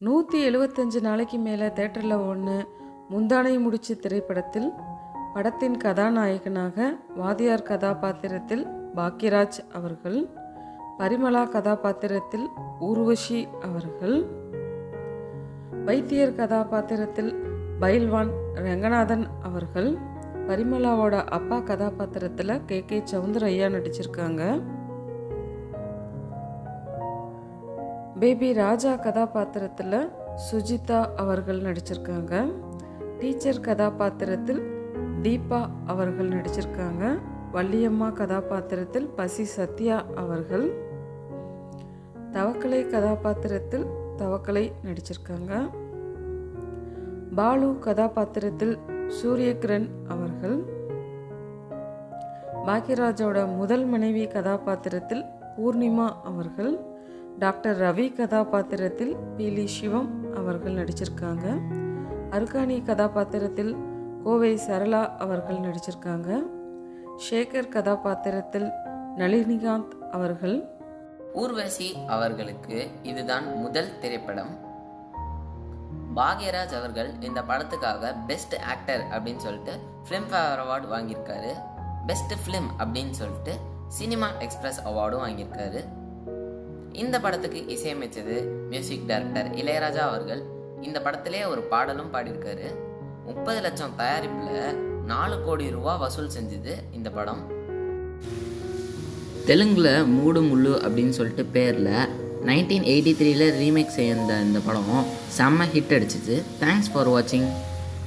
நூற்றி எழுபத்தஞ்சு நாளைக்கு மேலே தேட்டரில் ஒன்று முந்தானை முடிச்சு திரைப்படத்தில் படத்தின் கதாநாயகனாக வாதியார் கதாபாத்திரத்தில் பாக்யராஜ் அவர்கள் பரிமளா கதாபாத்திரத்தில் ஊர்வஷி அவர்கள் வைத்தியர் கதாபாத்திரத்தில் பைல்வான் ரங்கநாதன் அவர்கள் பரிமளாவோட அப்பா கதாபாத்திரத்தில் கே கே சவுந்தரையா நடிச்சிருக்காங்க. பேபி ராஜா கதாபாத்திரத்தில் சுஜிதா அவர்கள் நடிச்சிருக்காங்க. டீச்சர் கதாபாத்திரத்தில் தீபா அவர்கள் நடிச்சிருக்காங்க. வள்ளியம்மா கதாபாத்திரத்தில் பசி சத்யா அவர்கள். தவக்கலை கதாபாத்திரத்தில் தவக்கலை நடிச்சிருக்காங்க. பாலு கதாபாத்திரத்தில் சூரியகிரண் அவர்கள். பாக்யராஜோட முதல் மனைவி கதாபாத்திரத்தில் பூர்ணிமா அவர்கள். டாக்டர் ரவி கதாபாத்திரத்தில் பீலி சிவம் அவர்கள் நடிச்சிருக்காங்க. அருக்காணி கதாபாத்திரத்தில் கோவை சரளா அவர்கள் நடிச்சிருக்காங்க. ஷேகர் கதாபாத்திரத்தில் நளினிகாந்த் அவர்கள். ஊர்வசி அவர்களுக்கு இதுதான் முதல் திரைப்படம். பாக்யராஜ் அவர்கள் இந்த படத்துக்காக பெஸ்ட் ஆக்டர் அப்படின்னு சொல்லிட்டு ஃபிலிம்ஃபேர் அவார்டு வாங்கியிருக்காரு. பெஸ்ட் ஃபிலிம் அப்படின்னு சொல்லிட்டு சினிமா எக்ஸ்பிரஸ் அவார்டும் வாங்கியிருக்காரு. இந்த படத்துக்கு இசையமைச்சது மியூசிக் டைரக்டர் இளையராஜா அவர்கள். இந்த படத்திலே ஒரு பாடலும் பாடியிருக்காரு. முப்பது லட்சம் தயாரிப்பில் நாலு கோடி ரூபா வசூல் செஞ்சது இந்த படம். தெலுங்கில் மூடு முள்ளு அப்படின்னு சொல்லிட்டு பேரில் நைன்டீன் எயிட்டி த்ரீல ரீமேக் செய்த இந்த படம் செம்ம ஹிட் அடிச்சிச்சு தேங்க்ஸ் ஃபார் வாட்சிங்